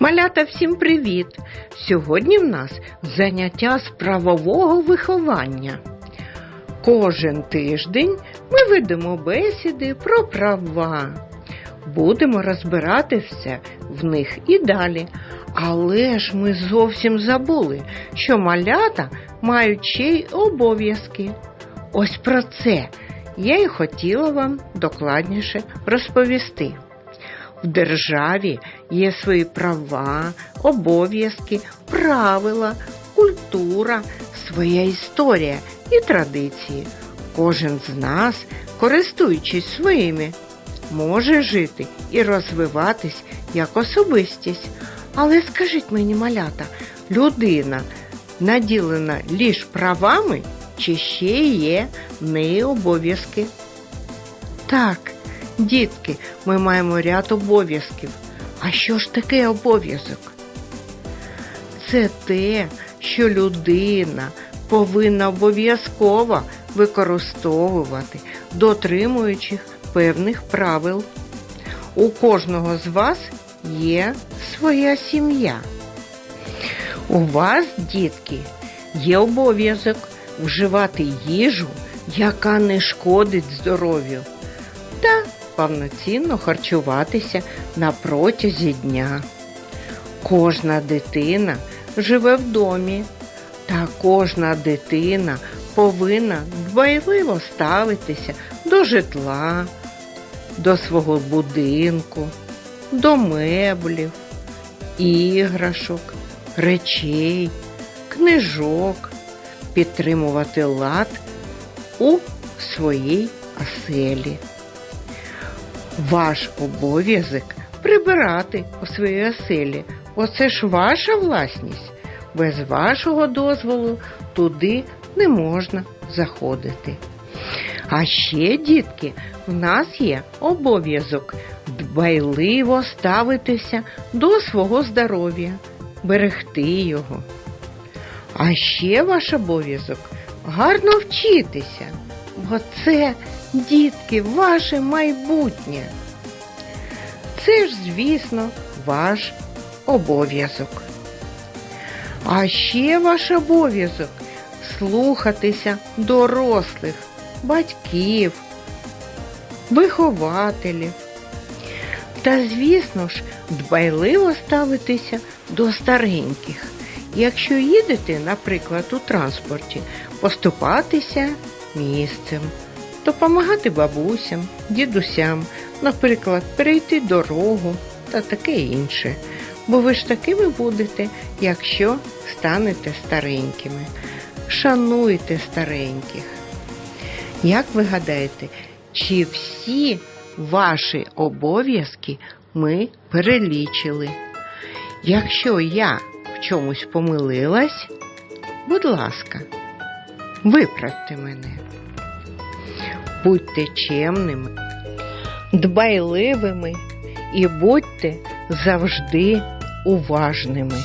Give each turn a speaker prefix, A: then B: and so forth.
A: Малята, всім привіт! Сьогодні в нас заняття з правового виховання. Кожен тиждень ми ведемо бесіди про права. Будемо розбирати все в них і далі. Але ж ми зовсім забули, що малята мають ще й обов'язки. Ось про це я й хотіла вам докладніше розповісти. В державі є свої права, обов'язки, правила, культура, своя історія і традиції. Кожен з нас, користуючись своїми, може жити і розвиватись як особистість. Але скажіть мені, малята, людина наділена лише правами чи ще є неї обов'язки? Так, дітки, ми маємо ряд обов'язків. А що ж таке обов'язок? Це те, що людина повинна обов'язково використовувати, дотримуючи певних правил. У кожного з вас є своя сім'я. У вас, дітки, є обов'язок вживати їжу, яка не шкодить здоров'ю, та повноцінно харчуватися на протязі дня. Кожна дитина живе в домі, та кожна дитина повинна дбайливо ставитися до житла, до свого будинку, до меблів, іграшок, речей, книжок, підтримувати лад у своїй оселі. Ваш обов'язок прибирати у своїй оселі. Оце ж ваша власність. Без вашого дозволу туди не можна заходити. А ще, дітки, в нас є обов'язок дбайливо ставитися до свого здоров'я, берегти його. А ще ваш обов'язок гарно вчитися, бо це, дітки, ваше майбутнє. Це ж, звісно, ваш обов'язок. А ще ваш обов'язок слухатися дорослих, батьків, вихователів. Та, звісно ж, дбайливо ставитися до стареньких. Якщо їдете, наприклад, у транспорті, поступатися місцем, допомагати бабусям, дідусям, наприклад, перейти дорогу та таке інше. Бо ви ж такими будете, якщо станете старенькими. Шануйте стареньких. Як ви гадаєте, чи всі ваші обов'язки ми перелічили? Якщо я в чомусь помилилась, будь ласка, виправте мене. Будьте чемними, дбайливими і будьте завжди уважними.